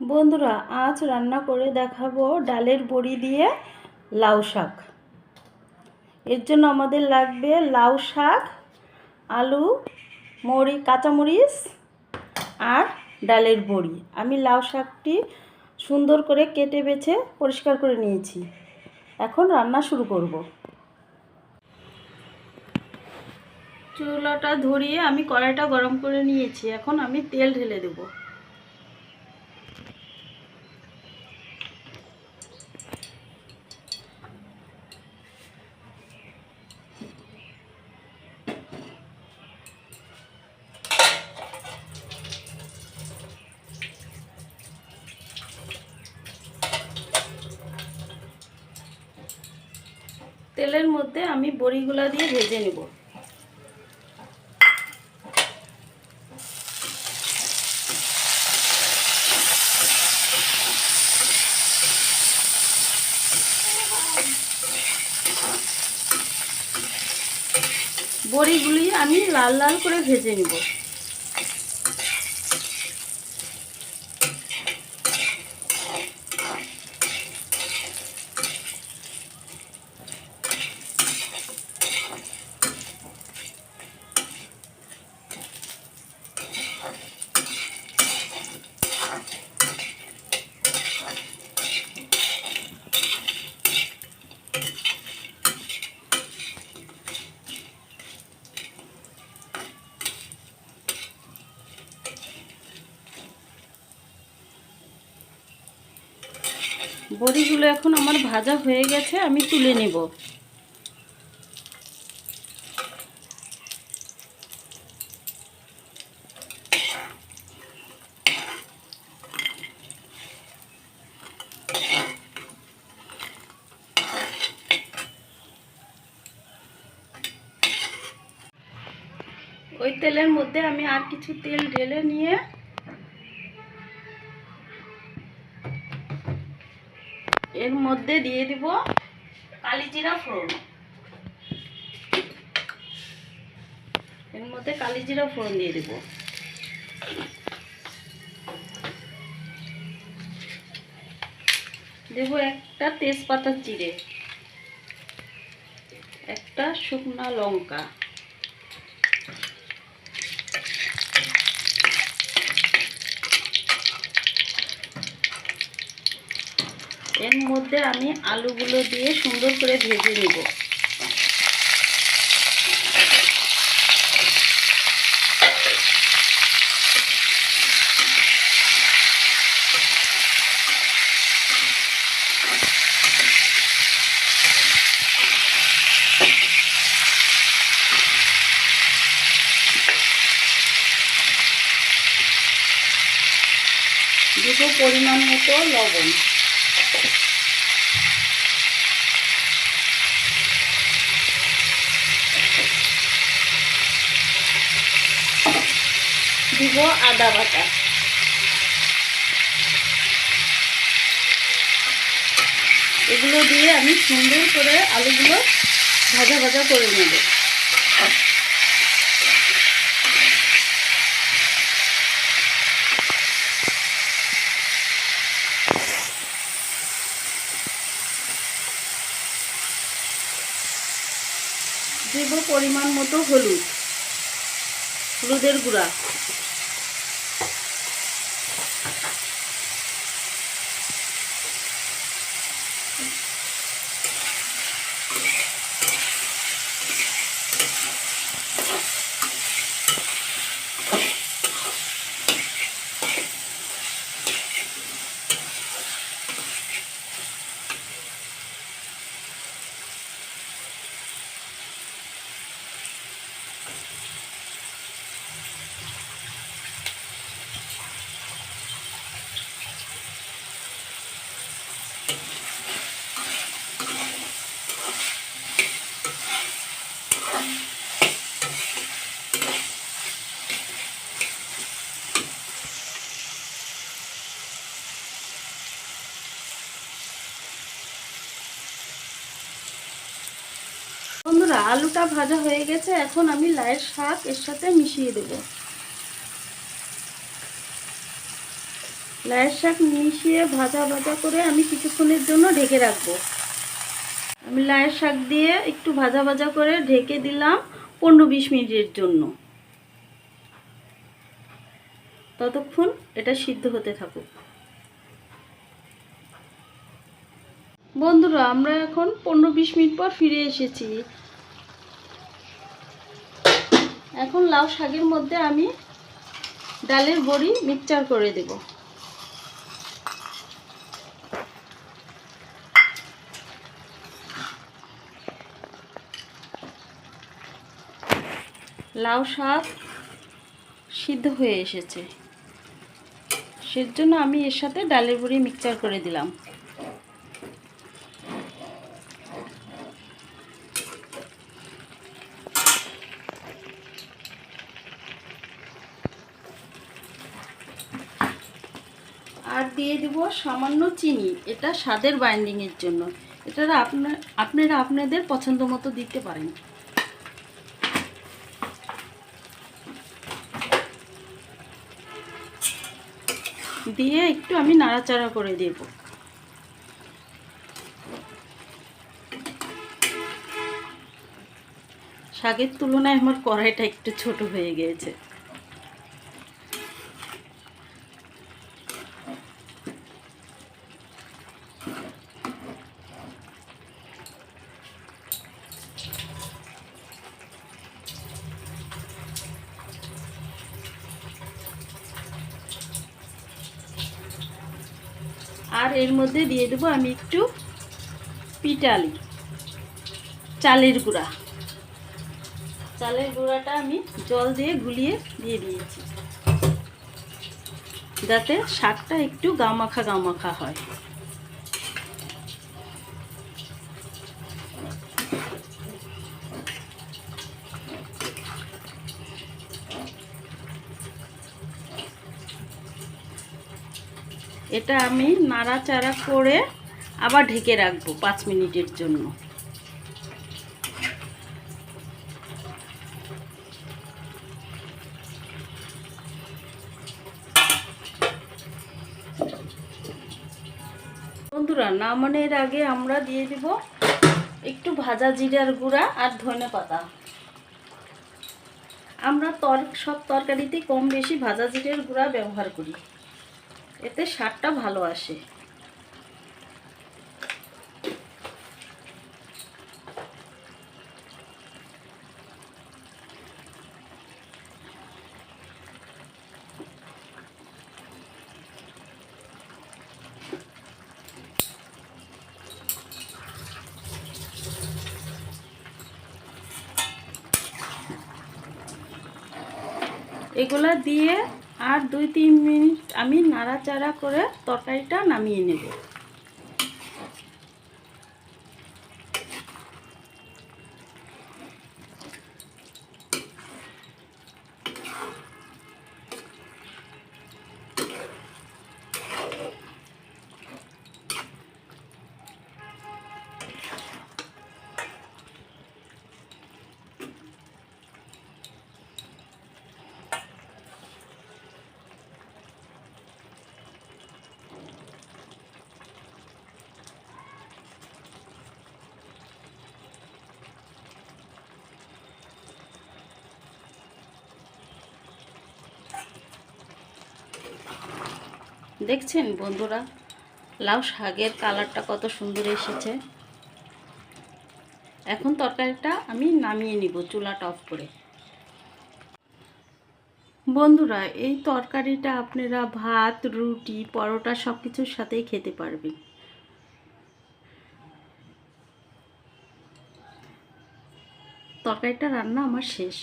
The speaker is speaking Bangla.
বন্ধুরা, আজ রান্না করে দেখাবো ডালের বড়ি দিয়ে লাউ শাক। এর জন্য আমাদের লাগবে লাউ শাক, আলু, মরি, কাঁচামরিচ আর ডালের বড়ি। আমি লাউ শাকটি সুন্দর করে কেটে বেছে পরিষ্কার করে নিয়েছি। এখন রান্না শুরু করব। চুলাটা ধরিয়ে আমি কড়াইটা গরম করে নিয়েছি। এখন আমি তেল ঢেলে দেবো। তেলের মধ্যে আমি বড়িগুলা দিয়ে ভেজে নেব। বড়িগুলি আমি লাল লাল করে ভেজে নেব। বড়িগুলো এখন আমার ভাজা হয়ে গেছে, আমি তুলে নেব। ওই তেলের মধ্যে আমি আর কিছু তেল ঢেলে নিয়ে এর মধ্যে দিয়ে দিব কালিজিরা ফোড়ন। এর মধ্যে কালিজিরা ফোড়ন দিয়ে দিব। দেব একটা তেজপাতা চিড়ে একটা শুকনা লঙ্কা। এর মধ্যে আমি আলুগুলো দিয়ে সুন্দর করে ভেজে নেব। দেবো পরিমাণ মতো লবণ। দিব আদা বাটা। এগুলো দিয়ে আমি সুন্দর করে আলুগুলো ভাজা ভাজা করে নেব। দেব পরিমাণ মতো হলুদ হলুদের গুঁড়া বন্ধুরা আলুটা ভাজা হয়ে গেছে, এখন আমি লাইয়ের শাক এর সাথে মিশিয়ে দেব। লায়ের শাক মিশিয়ে ভাজা ভাজা করে আমি কিছুক্ষণের জন্য ঢেকে রাখব। আমি লায়ের শাক দিয়ে একটু ভাজা ভাজা করে ঢেকে দিলাম পনেরো বিশ মিনিটের জন্য। ততক্ষণ এটা সিদ্ধ হতে থাকুক। বন্ধুরা, আমরা এখন পনেরো বিশ মিনিট পর ফিরে এসেছি। এখন লাউ শাকের মধ্যে আমি ডালের বড়ি মিক্সচার করে দেব। লাউ শাক সিদ্ধ হয়ে এসেছে। সেজন্য আমি এর সাথে ডালের বড়ি মিক্সচার করে দিলাম। আর দিয়ে দেব সামান্য চিনি। এটা স্বাদের বাইন্ডিংয়ের জন্য। এটা আপনার আপনারা আপনাদের পছন্দ মতো দিতে পারেন। দিয়ে একটু আমি নাড়াচাড়া করে দেব। শাকের তুলনায় আমার কড়াইটা একটু ছোট হয়ে গিয়েছে। আর এর মধ্যে দিয়ে দেবো আমি একটু পিটালি, চালের গুঁড়া। চালের গুঁড়াটা আমি জল দিয়ে গুলিয়ে দিয়ে দিয়েছি, যাতে শাকটা একটু গামাখা গামাখা হয়। এটা আমি নাড়াচাড়া করে আবার ঢেকে রাখব পাঁচ মিনিটের জন্য। বন্ধুরা, নামানোর আগে আমরা দিয়ে দিব একটু ভাজা জিরার গুঁড়া আর ধনে পাতা। আমরা তর, সব তরকারিতে কম বেশি ভাজা জিরের গুঁড়া ব্যবহার করি। এতে স্বাদটা ভালো আসে। এগুলা দিয়ে আর দুই তিন মিনিট আমি নাড়াচাড়া করে তরকারিটা নামিয়ে নেব। দেখছেন বন্ধুরা? লাউ শাকের কালারটা কত সুন্দর এসেছে। এখন তরকারিটা আমি নামিয়ে নিব, চুলাটা অফ করে। বন্ধুরা, এই তরকারিটা আপনারা ভাত, রুটি, পরোটা সব কিছুর সাথেই খেতে পারবেন। তরকারিটা রান্না আমার শেষ।